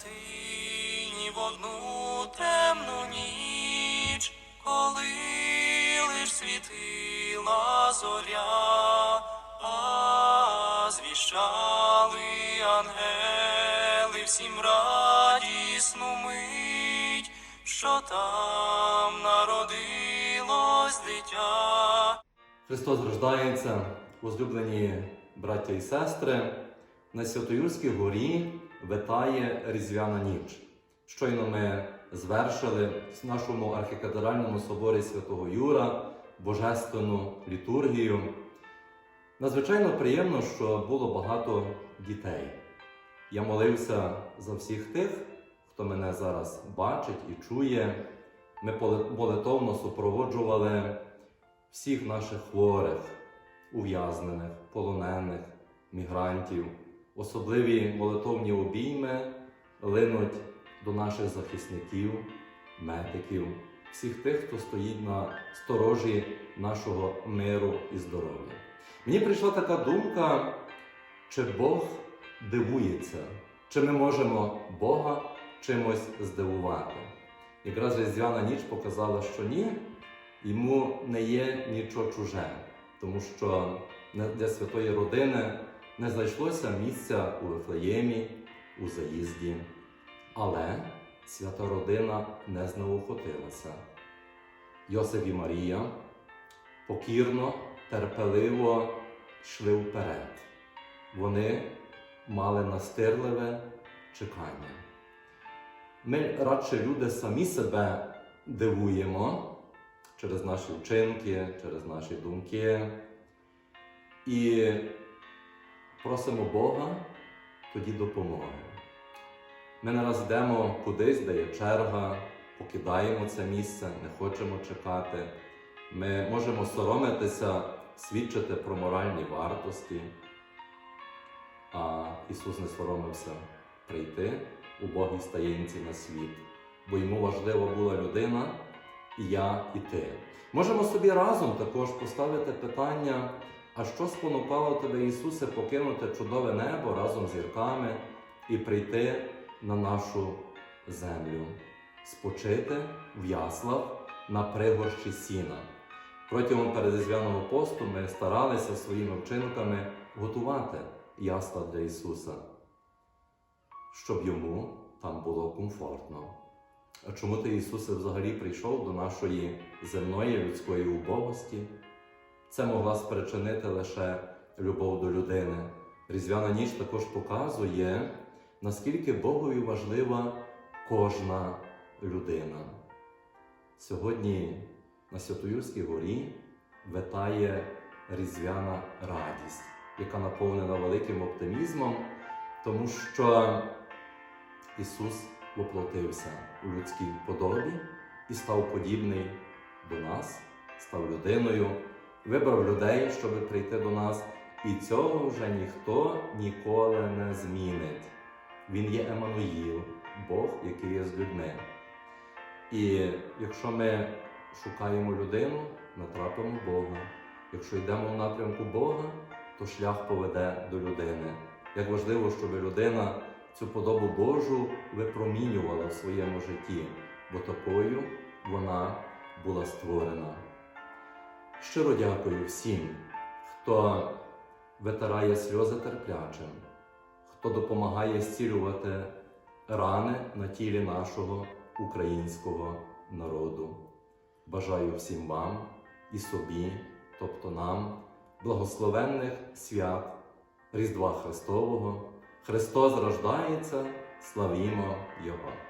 святині в одну темну ніч, коли лиш світила зоря, а звіщали ангели всім радісну мить, що там народилось дитя. Христос рождається, возлюблені браття і сестри. На Святоюрській горі витає Різдвяна ніч. Щойно ми звершили в нашому архікатеральному соборі Святого Юра Божественну літургію. Надзвичайно приємно, що було багато дітей. Я молився за всіх тих, хто мене зараз бачить і чує. Ми молитовно супроводжували всіх наших хворих, ув'язнених, полонених, мігрантів. Особливі молитовні обійми линуть до наших захисників, медиків, всіх тих, хто стоїть на сторожі нашого миру і здоров'я. Мені прийшла така думка, чи Бог дивується, чи ми можемо Бога чимось здивувати. Якраз Різдвяна ніч показала, що ні, йому не є нічого чуже, тому що для святої родини не знайшлося місця у Вифлеємі, у заїзді. Але свята родина не знеохотилася. Йосип і Марія покірно, терпеливо йшли вперед. Вони мали настирливе чекання. Ми радше люди самі себе дивуємо через наші вчинки, через наші думки. І просимо Бога тоді допомоги. Ми не раз йдемо кудись, де є черга, покидаємо це місце, не хочемо чекати. Ми можемо соромитися, свідчити про моральні вартості. А Ісус не соромився прийти у Богій стаєнці на світ, бо йому важлива була людина, і я, і ти. Можемо собі разом також поставити питання, а що спонукало тебе, Ісусе, покинути чудове небо разом з зірками і прийти на нашу землю, спочити в яслах на пригорщі сіна. Протягом передзвяного посту ми старалися своїми вчинками готувати ясла для Ісуса, щоб йому там було комфортно. А чому ти, Ісусе, взагалі прийшов до нашої земної людської убогості? Це могла спричинити лише любов до людини. Різдвяна ніч також показує, наскільки Богові важлива кожна людина. Сьогодні на Святоюрській горі витає різдвяна радість, яка наповнена великим оптимізмом, тому що Ісус воплотився у людській подобі і став подібний до нас, став людиною, вибрав людей, щоб прийти до нас, і цього вже ніхто ніколи не змінить. Він є Еммануїл, Бог, який є з людьми. І якщо ми шукаємо людину, натрапимо Бога. Якщо йдемо в напрямку Бога, то шлях поведе до людини. Як важливо, щоб людина цю подобу Божу випромінювала в своєму житті, бо такою вона була створена. Щиро дякую всім, хто витирає сльози терплячим, хто допомагає зцілювати рани на тілі нашого українського народу. Бажаю всім вам і собі, тобто нам, благословенних свят Різдва Христового. Христос рождається, славімо Його!